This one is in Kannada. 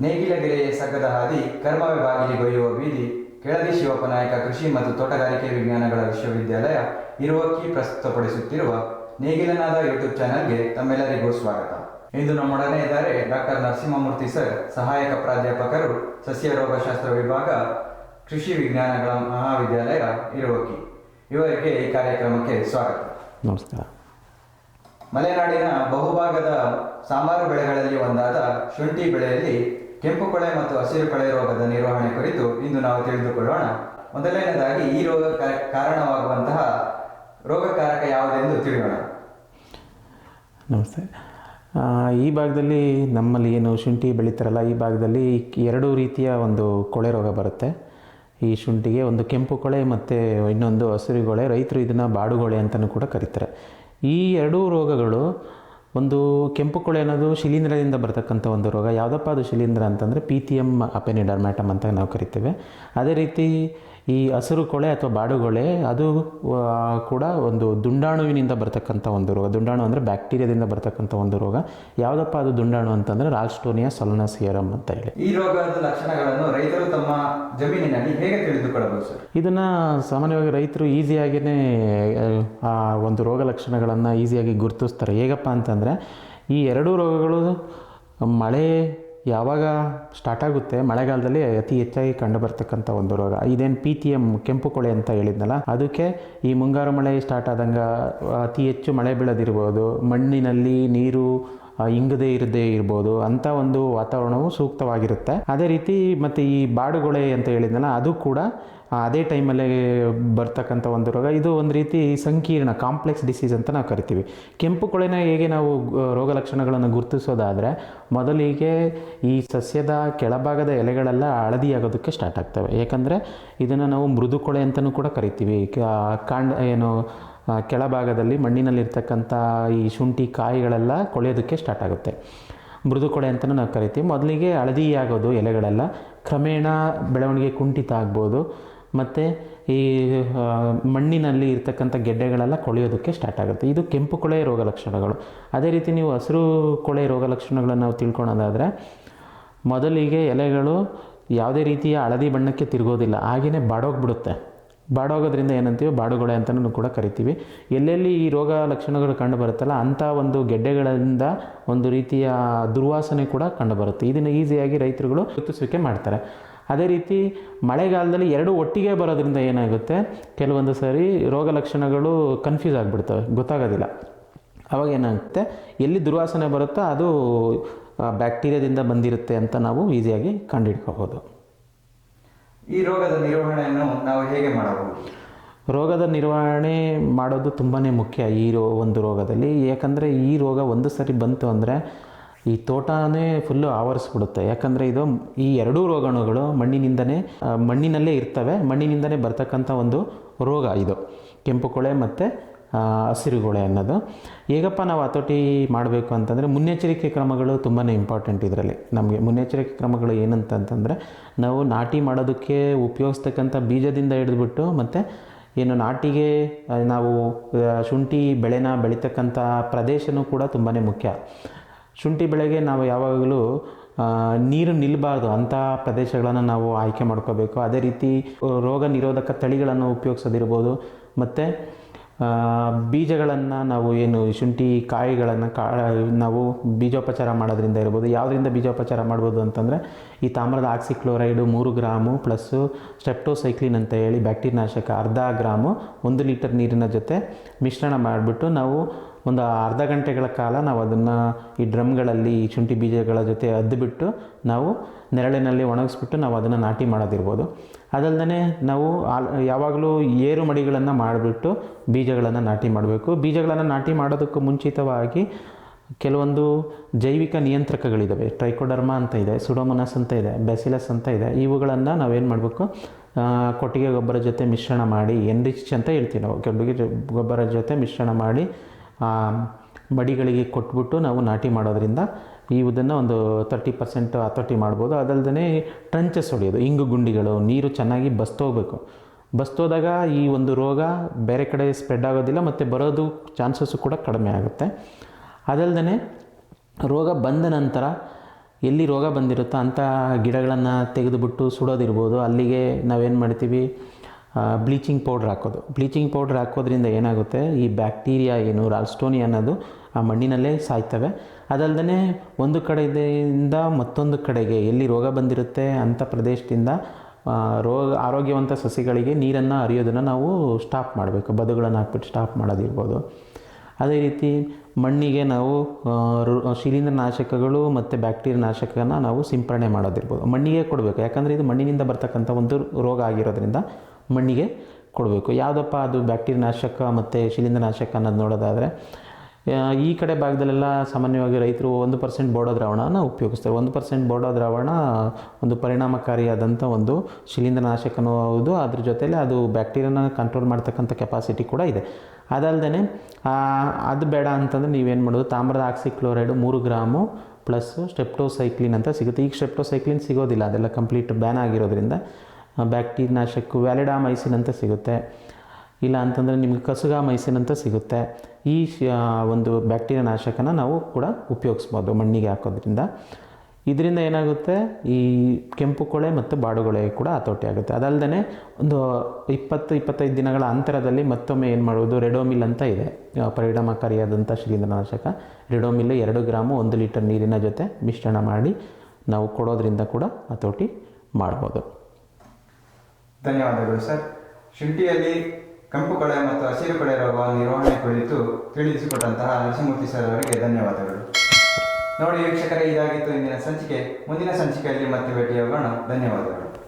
ನೇಗಿಲಗೆರೆಯ ಸಗ್ಗದ ಹಾದಿ ಕರ್ಮವೇ ಬಯ್ಯುವ ಬೀದಿ ಕೆಳದಿ ಶಿವಪ್ಪ ನಾಯಕ ಕೃಷಿ ಮತ್ತು ತೋಟಗಾರಿಕೆ ವಿಜ್ಞಾನಗಳ ವಿಶ್ವವಿದ್ಯಾಲಯ ಇರುವಕ್ಕಿ ಪ್ರಸ್ತುತಪಡಿಸುತ್ತಿರುವ ನೇಗಿಲನಾದ ಯೂಟ್ಯೂಬ್ ಚಾನೆಲ್ಗೆ ತಮ್ಮೆಲ್ಲರಿಗೂ ಸ್ವಾಗತ. ಇಂದು ನಮ್ಮೊಡನೆ ಇದ್ದಾರೆ ಡಾಕ್ಟರ್ ನರಸಿಂಹಮೂರ್ತಿ ಸರ್ ಸಹಾಯಕ ಪ್ರಾಧ್ಯಾಪಕರು ಸಸ್ಯ ರೋಗಶಾಸ್ತ್ರ ವಿಭಾಗ ಕೃಷಿ ವಿಜ್ಞಾನಗಳ ಮಹಾವಿದ್ಯಾಲಯ ಇರುವಕ್ಕಿ. ಇವರಿಗೆ ಈ ಕಾರ್ಯಕ್ರಮಕ್ಕೆ ಸ್ವಾಗತ. ನಮಸ್ಕಾರ. ಮಲೆನಾಡಿನ ಬಹುಭಾಗದ ಸಾಂಬಾರು ಬೆಳೆಗಳಲ್ಲಿ ಒಂದಾದ ಶುಂಠಿ ಬೆಳೆಯಲ್ಲಿ ಕೆಂಪು ಕೊಳೆ ಮತ್ತು ಹಸಿರು ಕೊಳೆ ರೋಗದ ನಿರ್ವಹಣೆ ಕುರಿತು ಇಂದು ನಾವು ತಿಳಿದುಕೊಳ್ಳೋಣ. ಮೊದಲನೇದಾಗಿ ಈ ರೋಗ ಕಾರಣವಾಗುವಂತಹ ರೋಗಕಾರಕ ಯಾವುದೆಂದು ತಿಳಿಯೋಣ. ನಮಸ್ತೆ. ಈ ಭಾಗದಲ್ಲಿ ನಮ್ಮಲ್ಲಿ ಏನು ಶುಂಠಿ ಬೆಳೀತಾರಲ್ಲ, ಈ ಭಾಗದಲ್ಲಿ ಎರಡು ರೀತಿಯ ಒಂದು ಕೊಳೆ ರೋಗ ಬರುತ್ತೆ. ಈ ಶುಂಠಿಗೆ ಒಂದು ಕೆಂಪು ಕೊಳೆ ಮತ್ತು ಇನ್ನೊಂದು ಹಸಿರು ಕೊಳೆ, ರೈತರು ಇದನ್ನು ಬಾಡುಗೊಳೆ ಅಂತಲೂ ಕೂಡ ಕರೀತಾರೆ. ಈ ಎರಡೂ ರೋಗಗಳು ಒಂದು ಕೆಂಪು ಕೊಳೆ ಅನ್ನೋದು ಶಿಲೀಂಧ್ರದಿಂದ ಬರ್ತಕ್ಕಂಥ ಒಂದು ರೋಗ. ಯಾವುದಪ್ಪ ಅದು ಶಿಲೀಂಧ್ರ ಅಂತಂದರೆ ಪಿ ಟಿ ಎಂ ಅಪೆನಿಡರ್ಮ್ಯಾಟಮ್ ಅಂತ ನಾವು ಕರಿತೇವೆ. ಅದೇ ರೀತಿ ಈ ಹಸಿರು ಕೊಳೆ ಅಥವಾ ಬಾಡುಗೊಳೆ ಅದು ಕೂಡ ಒಂದು ದುಂಡಾಣುವಿನಿಂದ ಬರ್ತಕ್ಕಂಥ ಒಂದು ರೋಗ. ದುಂಡಾಣು ಅಂದರೆ ಬ್ಯಾಕ್ಟೀರಿಯಾದಿಂದ ಬರ್ತಕ್ಕಂಥ ಒಂದು ರೋಗ. ಯಾವುದಪ್ಪ ಅದು ದುಂಡಾಣು ಅಂತಂದರೆ ರಾಲ್ಸ್ಟೋನಿಯಾ ಸೊಲನಸಿಯರಮ್ ಅಂತ ಹೇಳಿ. ಈ ರೋಗದ ಲಕ್ಷಣಗಳನ್ನು ರೈತರು ತಮ್ಮ ಜಮೀನಿನಲ್ಲಿ ಹೇಗೆ ತಿಳಿದುಕೊಳ್ಳಬಹುದು ಸರ್? ಇದನ್ನು ಸಾಮಾನ್ಯವಾಗಿ ರೈತರು ಈಸಿಯಾಗಿಯೇ ಆ ಒಂದು ರೋಗ ಲಕ್ಷಣಗಳನ್ನು ಈಸಿಯಾಗಿ ಗುರುತಿಸ್ತಾರೆ. ಹೇಗಪ್ಪ ಅಂತಂದರೆ ಈ ಎರಡೂ ರೋಗಗಳು ಮಳೆ ಯಾವಾಗ ಸ್ಟಾರ್ಟ್ ಆಗುತ್ತೆ, ಮಳೆಗಾಲದಲ್ಲಿ ಅತಿ ಹೆಚ್ಚಾಗಿ ಕಂಡುಬರ್ತಕ್ಕಂಥ ಒಂದು ರೋಗ. ಇದೇನು ಪಿ ಟಿ ಎಂ ಕೆಂಪು ಕೊಳೆ ಅಂತ ಹೇಳಿದ್ನಲ್ಲ, ಅದಕ್ಕೆ ಈ ಮುಂಗಾರು ಮಳೆ ಸ್ಟಾರ್ಟ್ ಆದಂಗೆ ಅತಿ ಹೆಚ್ಚು ಮಳೆ ಬೀಳದಿರ್ಬೋದು. ಮಣ್ಣಿನಲ್ಲಿ ನೀರು ಇಂಗದೇ ಇರದೇ ಇರ್ಬೋದು ಅಂಥ ಒಂದು ವಾತಾವರಣವು ಸೂಕ್ತವಾಗಿರುತ್ತೆ. ಅದೇ ರೀತಿ ಮತ್ತು ಈ ಬಾಡುಗೊಳೆ ಅಂತ ಹೇಳಿದ್ನಲ್ಲ, ಅದು ಕೂಡ ಅದೇ ಟೈಮಲ್ಲೇ ಬರ್ತಕ್ಕಂಥ ಒಂದು ರೋಗ. ಇದು ಒಂದು ರೀತಿ ಸಂಕೀರ್ಣ, ಕಾಂಪ್ಲೆಕ್ಸ್ ಡಿಸೀಸ್ ಅಂತ ನಾವು ಕರಿತೀವಿ. ಕೆಂಪು ಕೊಳೆನ ಹೇಗೆ ನಾವು ರೋಗ ಲಕ್ಷಣಗಳನ್ನು ಗುರುತಿಸೋದಾದರೆ, ಮೊದಲಿಗೆ ಈ ಸಸ್ಯದ ಕೆಳಭಾಗದ ಎಲೆಗಳೆಲ್ಲ ಹಳದಿಯಾಗೋದಕ್ಕೆ ಸ್ಟಾರ್ಟ್ ಆಗ್ತವೆ. ಯಾಕಂದರೆ ಇದನ್ನು ನಾವು ಮೃದು ಕೊಳೆ ಅಂತಲೂ ಕೂಡ ಕರಿತೀವಿ. ಕಾಂಡ, ಏನು ಕೆಳಭಾಗದಲ್ಲಿ ಮಣ್ಣಿನಲ್ಲಿರ್ತಕ್ಕಂಥ ಈ ಶುಂಠಿ ಕಾಯಿಗಳೆಲ್ಲ ಕೊಳೆಯೋದಕ್ಕೆ ಸ್ಟಾರ್ಟ್ ಆಗುತ್ತೆ. ಮೃದು ಕೊಳೆ ಅಂತಲೂ ನಾವು ಕರಿತೀವಿ. ಮೊದಲಿಗೆ ಹಳದಿ ಆಗೋದು ಎಲೆಗಳೆಲ್ಲ. ಕ್ರಮೇಣ ಬೆಳವಣಿಗೆ ಕುಂಠಿತ ಆಗ್ಬೋದು. ಮತ್ತು ಈ ಮಣ್ಣಿನಲ್ಲಿ ಇರ್ತಕ್ಕಂಥ ಗೆಡ್ಡೆಗಳೆಲ್ಲ ಕೊಳೆಯೋದಕ್ಕೆ ಸ್ಟಾರ್ಟ್ ಆಗುತ್ತೆ. ಇದು ಕೆಂಪು ಕೊಳೆ ರೋಗ ಲಕ್ಷಣಗಳು. ಅದೇ ರೀತಿ ನೀವು ಹಸಿರು ಕೊಳೆ ರೋಗ ಲಕ್ಷಣಗಳನ್ನು ನಾವು ತಿಳ್ಕೊಳೋದಾದರೆ, ಮೊದಲಿಗೆ ಎಲೆಗಳು ಯಾವುದೇ ರೀತಿಯ ಹಳದಿ ಬಣ್ಣಕ್ಕೆ ತಿರುಗೋದಿಲ್ಲ. ಹಾಗೆಯೇ ಬಾಡೋಗ್ಬಿಡುತ್ತೆ. ಬಾಡೋಗೋದ್ರಿಂದ ಏನಂತೀವಿ ಬಾಡುಗೊಳೆ ಅಂತಲೂ ಕೂಡ ಕರಿತೀವಿ. ಎಲ್ಲೆಲ್ಲಿ ಈ ರೋಗ ಲಕ್ಷಣಗಳು ಕಂಡು ಬರುತ್ತಲ್ಲ, ಅಂಥ ಒಂದು ಗೆಡ್ಡೆಗಳಿಂದ ಒಂದು ರೀತಿಯ ದುರ್ವಾಸನೆ ಕೂಡ ಕಂಡುಬರುತ್ತೆ ಇದನ್ನು ಈಸಿಯಾಗಿ ರೈತರುಗಳು ಗುರುತಿಸುವಿಕೆ ಮಾಡ್ತಾರೆ. ಅದೇ ರೀತಿ ಮಳೆಗಾಲದಲ್ಲಿ ಎರಡು ಒಟ್ಟಿಗೆ ಬರೋದ್ರಿಂದ ಏನಾಗುತ್ತೆ, ಕೆಲವೊಂದು ಸಾರಿ ರೋಗ ಲಕ್ಷಣಗಳು ಕನ್ಫ್ಯೂಸ್ ಆಗಿಬಿಡ್ತವೆ, ಗೊತ್ತಾಗೋದಿಲ್ಲ. ಅವಾಗ ಏನಾಗುತ್ತೆ, ಎಲ್ಲಿ ದುರ್ವಾಸನೆ ಬರುತ್ತೋ ಅದು ಬ್ಯಾಕ್ಟೀರಿಯಾದಿಂದ ಬಂದಿರುತ್ತೆ ಅಂತ ನಾವು ಈಸಿಯಾಗಿ ಕಂಡುಹಿಡ್ಕೋಬೋದು. ಈ ರೋಗದ ನಿರ್ವಹಣೆಯನ್ನು ನಾವು ಹೇಗೆ ಮಾಡಬಹುದು? ರೋಗದ ನಿರ್ವಹಣೆ ಮಾಡೋದು ತುಂಬಾ ಮುಖ್ಯ ಈ ರೋ, ಒಂದು ರೋಗದಲ್ಲಿ. ಯಾಕಂದರೆ ಈ ರೋಗ ಒಂದು ಸರಿ ಬಂತು ಅಂದರೆ ಈ ತೋಟನೇ ಫುಲ್ಲು ಆವರಿಸ್ಬಿಡುತ್ತೆ. ಯಾಕಂದರೆ ಇದು ಈ ಎರಡೂ ರೋಗಾಣುಗಳು ಮಣ್ಣಿನಿಂದನೇ ಮಣ್ಣಿನಲ್ಲೇ ಇರ್ತವೆ. ಮಣ್ಣಿನಿಂದನೇ ಬರ್ತಕ್ಕಂಥ ಒಂದು ರೋಗ ಇದು. ಕೆಂಪು ಕೊಳೆ ಮತ್ತು ಹಸಿರುಗೊಳೆ ಅನ್ನೋದು. ಹೇಗಪ್ಪ ನಾವು ಹತೋಟಿ ಮಾಡಬೇಕು ಅಂತಂದರೆ ಮುನ್ನೆಚ್ಚರಿಕೆ ಕ್ರಮಗಳು ತುಂಬಾ ಇಂಪಾರ್ಟೆಂಟ್ ಇದರಲ್ಲಿ. ನಮಗೆ ಮುನ್ನೆಚ್ಚರಿಕೆ ಕ್ರಮಗಳು ಏನಂತಂತಂದರೆ ನಾವು ನಾಟಿ ಮಾಡೋದಕ್ಕೆ ಉಪಯೋಗಿಸ್ತಕ್ಕಂಥ ಬೀಜದಿಂದ ಹಿಡಿದ್ಬಿಟ್ಟು ಮತ್ತು ಏನು ನಾಟಿಗೆ ನಾವು ಶುಂಠಿ ಬೆಳೆನ ಬೆಳೀತಕ್ಕಂಥ ಪ್ರದೇಶನೂ ಕೂಡ ತುಂಬಾ ಮುಖ್ಯ. ಶುಂಠಿ ಬೆಳೆಗೆ ನಾವು ಯಾವಾಗಲೂ ನೀರು ನಿಲ್ಲಬಾರ್ದು ಅಂಥ ಪ್ರದೇಶಗಳನ್ನು ನಾವು ಆಯ್ಕೆ ಮಾಡ್ಕೋಬೇಕು. ಅದೇ ರೀತಿ ರೋಗ ನಿರೋಧಕ ತಳಿಗಳನ್ನು ಉಪಯೋಗಿಸೋದಿರ್ಬೋದು. ಮತ್ತು ಬೀಜಗಳನ್ನು ನಾವು ಏನು ಶುಂಠಿ ಕಾಯಿಗಳನ್ನು ಕಾ, ನಾವು ಬೀಜೋಪಚಾರ ಮಾಡೋದ್ರಿಂದ ಇರ್ಬೋದು. ಯಾವುದರಿಂದ ಬೀಜೋಪಚಾರ ಮಾಡ್ಬೋದು ಅಂತಂದರೆ ಈ ತಾಮ್ರದ ಆಕ್ಸಿಕ್ಲೋರೈಡು ಮೂರು ಗ್ರಾಮು ಪ್ಲಸ್ಸು ಸ್ಟೆಪ್ಟೋಸೈಕ್ಲಿನ್ ಅಂತ ಹೇಳಿ ಬ್ಯಾಕ್ಟೀರಿಯಾ ನಾಶಕ ಅರ್ಧ ಗ್ರಾಮು ಒಂದು ಲೀಟರ್ ನೀರಿನ ಜೊತೆ ಮಿಶ್ರಣ ಮಾಡಿಬಿಟ್ಟು ನಾವು ಒಂದು ಅರ್ಧ ಗಂಟೆಗಳ ಕಾಲ ನಾವು ಅದನ್ನು ಈ ಡ್ರಮ್ಗಳಲ್ಲಿ ಈ ಶುಂಠಿ ಬೀಜಗಳ ಜೊತೆ ಅದ್ದುಬಿಟ್ಟು ನಾವು ನೆರಳಿನಲ್ಲಿ ಒಣಗಿಸ್ಬಿಟ್ಟು ನಾವು ಅದನ್ನು ನಾಟಿ ಮಾಡೋದಿರ್ಬೋದು. ಅದಲ್ಲದೆ ನಾವು ಆಲ್ ಯಾವಾಗಲೂ ಏರು ಮಡಿಗಳನ್ನು ಮಾಡಿಬಿಟ್ಟು ಬೀಜಗಳನ್ನು ನಾಟಿ ಮಾಡಬೇಕು. ಬೀಜಗಳನ್ನು ನಾಟಿ ಮಾಡೋದಕ್ಕೂ ಮುಂಚಿತವಾಗಿ ಕೆಲವೊಂದು ಜೈವಿಕ ನಿಯಂತ್ರಕಗಳಿದ್ದಾವೆ ಟ್ರೈಕೋಡರ್ಮಾ ಅಂತ ಇದೆ, ಸುಡೋಮೊನಸ್ ಅಂತ ಇದೆ ಬೆಸಿಲಸ್ ಅಂತ ಇದೆ. ಇವುಗಳನ್ನು ನಾವೇನು ಮಾಡಬೇಕು? ಕೊಟ್ಟಿಗೆ ಗೊಬ್ಬರ ಜೊತೆ ಮಿಶ್ರಣ ಮಾಡಿ ಎನ್ರಿಚ್ ಅಂತ ಹೇಳ್ತೀವಿ ನಾವು. ಕೊಟ್ಟಿಗೆ ಗೊಬ್ಬರ ಜೊತೆ ಮಿಶ್ರಣ ಮಾಡಿ ಮಡಿಗಳಿಗೆ ಕೊಟ್ಬಿಟ್ಟು ನಾವು ನಾಟಿ ಮಾಡೋದ್ರಿಂದ ಇದನ್ನು ಒಂದು ತರ್ಟಿ ಪರ್ಸೆಂಟ್ ಹತೋಟಿ ಮಾಡ್ಬೋದು. ಅದಲ್ಲದೆ ಟ್ರಂಚಸ್ ಹೊಡೆಯೋದು. ಇಂಗು ಗುಂಡಿಗಳು, ನೀರು ಚೆನ್ನಾಗಿ ಬಸ್ತೋಗ್ಬೇಕು. ಬಸ್ತೋದಾಗ ಈ ಒಂದು ರೋಗ ಬೇರೆ ಕಡೆ ಸ್ಪ್ರೆಡ್ ಆಗೋದಿಲ್ಲ, ಮತ್ತು ಬರೋದು ಚಾನ್ಸಸ್ಸು ಕೂಡ ಕಡಿಮೆ ಆಗುತ್ತೆ. ಅದಲ್ಲದೆ ರೋಗ ಬಂದ ನಂತರ ಎಲ್ಲಿ ರೋಗ ಬಂದಿರುತ್ತೋ ಅಂಥ ಗಿಡಗಳನ್ನು ತೆಗೆದುಬಿಟ್ಟು ಸುಡೋದಿರ್ಬೋದು. ಅಲ್ಲಿಗೆ ನಾವೇನು ಮಾಡ್ತೀವಿ? ಬ್ಲೀಚಿಂಗ್ ಪೌಡ್ರ್ ಹಾಕೋದು. ಬ್ಲೀಚಿಂಗ್ ಪೌಡ್ರ್ ಹಾಕೋದ್ರಿಂದ ಏನಾಗುತ್ತೆ? ಈ ಬ್ಯಾಕ್ಟೀರಿಯಾ ಏನು ರಾಲ್ಸ್ಟೋನಿ ಅನ್ನೋದು ಆ ಮಣ್ಣಿನಲ್ಲೇ ಸಾಯ್ತವೆ. ಅದಲ್ಲದೆ ಒಂದು ಕಡೆಯಿಂದ ಮತ್ತೊಂದು ಕಡೆಗೆ ಎಲ್ಲಿ ರೋಗ ಬಂದಿರುತ್ತೆ ಅಂಥ ಪ್ರದೇಶದಿಂದ ರೋಗ, ಆರೋಗ್ಯವಂತ ಸಸಿಗಳಿಗೆ ನೀರನ್ನು ಹರಿಯೋದನ್ನು ನಾವು ಸ್ಟಾಪ್ ಮಾಡಬೇಕು. ಬದುಗಳನ್ನು ಹಾಕ್ಬಿಟ್ಟು ಸ್ಟಾಪ್ ಮಾಡೋದಿರ್ಬೋದು. ಅದೇ ರೀತಿ ಮಣ್ಣಿಗೆ ನಾವು ಶಿಲೀಂದ್ರ ನಾಶಕಗಳು ಮತ್ತು ಬ್ಯಾಕ್ಟೀರಿಯಾ ನಾಶಕನ ನಾವು ಸಿಂಪರಣೆ ಮಾಡೋದಿರ್ಬೋದು. ಮಣ್ಣಿಗೆ ಕೊಡಬೇಕು. ಯಾಕಂದರೆ ಇದು ಮಣ್ಣಿನಿಂದ ಬರ್ತಕ್ಕಂಥ ಒಂದು ರೋಗ ಆಗಿರೋದ್ರಿಂದ ಮಣ್ಣಿಗೆ ಕೊಡಬೇಕು. ಯಾವುದಪ್ಪ ಅದು ಬ್ಯಾಕ್ಟೀರಿಯಾ ನಾಶಕ ಮತ್ತು ಶಿಲೀಂಧ್ರ ನಾಶಕ ಅನ್ನೋದು ನೋಡೋದಾದರೆ ಈ ಕಡೆ ಭಾಗದಲ್ಲೆಲ್ಲ ಸಾಮಾನ್ಯವಾಗಿ ರೈತರು ಒಂದು ಪರ್ಸೆಂಟ್ ಬೋಡೋ ದ್ರಾವಣನ ಉಪಯೋಗಿಸ್ತಾರೆ. ಒಂದು ಪರ್ಸೆಂಟ್ ಬೋಡೋ ದ್ರಾವಣ ಒಂದು ಪರಿಣಾಮಕಾರಿಯಾದಂಥ ಒಂದು ಶಿಲೀಂಧ್ರನಾಶಕನೂ ಹೌದು ಅದ್ರ ಜೊತೆಲಿ ಅದು ಬ್ಯಾಕ್ಟೀರಿಯಾನ ಕಂಟ್ರೋಲ್ ಮಾಡ್ತಕ್ಕಂಥ ಕೆಪಾಸಿಟಿ ಕೂಡ ಇದೆ. ಅದಲ್ಲದೆ ಅದು ಬೇಡ ಅಂತಂದರೆ ನೀವೇನು ಮಾಡೋದು, ತಾಮ್ರದ ಆಕ್ಸಿಕ್ಲೋರೈಡು ಮೂರು ಗ್ರಾಮು ಪ್ಲಸ್ ಸ್ಟೆಪ್ಟೋಸೈಕ್ಲಿನ್ ಅಂತ ಸಿಗುತ್ತೆ. ಈಗ ಸ್ಟೆಪ್ಟೋಸೈಕ್ಲಿನ್ ಸಿಗೋದಿಲ್ಲ, ಅದೆಲ್ಲ ಕಂಪ್ಲೀಟ್ ಬ್ಯಾನ್ ಆಗಿರೋದ್ರಿಂದ. ಬ್ಯಾಕ್ಟೀರಿಯಾ ವ್ಯಾಲಿಡಾ ಮೈಸಿನ್ ಅಂತ ಸಿಗುತ್ತೆ. ಇಲ್ಲ ಅಂತಂದರೆ ನಿಮಗೆ ಕಸುಗಾ ಮೈಸಿನ್ ಅಂತ ಸಿಗುತ್ತೆ ಈ ಒಂದು ಬ್ಯಾಕ್ಟೀರಿಯಾ ನಾಶಕನ ನಾವು ಕೂಡ ಉಪಯೋಗಿಸ್ಬೋದು ಮಣ್ಣಿಗೆ ಹಾಕೋದ್ರಿಂದ. ಇದರಿಂದ ಏನಾಗುತ್ತೆ? ಈ ಕೆಂಪು ಕೊಳೆ ಮತ್ತು ಬಾಡುಗೊಳೆ ಕೂಡ ಹತೋಟಿ ಆಗುತ್ತೆ. ಅದಲ್ಲದೆ ಒಂದು ಇಪ್ಪತ್ತು, ಇಪ್ಪತ್ತೈದು ದಿನಗಳ ಅಂತರದಲ್ಲಿ ಮತ್ತೊಮ್ಮೆ ಏನು ಮಾಡುವುದು? ರೆಡೋಮಿಲ್ ಅಂತ ಇದೆ. ಪರಿಣಾಮಕಾರಿಯಾದಂಥ ಶಿಲೀಂಧ್ರನಾಶಕ. ರೆಡೋಮಿಲ್ ಎರಡು ಗ್ರಾಮು ಒಂದು ಲೀಟರ್ ನೀರಿನ ಜೊತೆ ಮಿಶ್ರಣ ಮಾಡಿ ನಾವು ಕೊಡೋದ್ರಿಂದ ಕೂಡ ಹತೋಟಿ ಮಾಡ್ಬೋದು. ಧನ್ಯವಾದಗಳು, ಸರ್. ಶುಂಠಿಯಲ್ಲಿ ಕೆಂಪು ಕಳೆ ಮತ್ತು ಹಸಿರು ಕಳೆ ರೋಗ ನಿರ್ವಹಣೆ ಕುರಿತು ತಿಳಿಸಿಕೊಟ್ಟಂತಹ ನರಸಿಂಹಮೂರ್ತಿ ಸರ್ ಅವರಿಗೆ ಧನ್ಯವಾದಗಳು. ನೋಡಿ, ವೀಕ್ಷಕರೇ, ಇದಾಗಿತ್ತು ಇಂದಿನ ಸಂಚಿಕೆ. ಮುಂದಿನ ಸಂಚಿಕೆಯಲ್ಲಿ ಮತ್ತೆ ಭೇಟಿಯಾಗೋಣ. ಧನ್ಯವಾದಗಳು.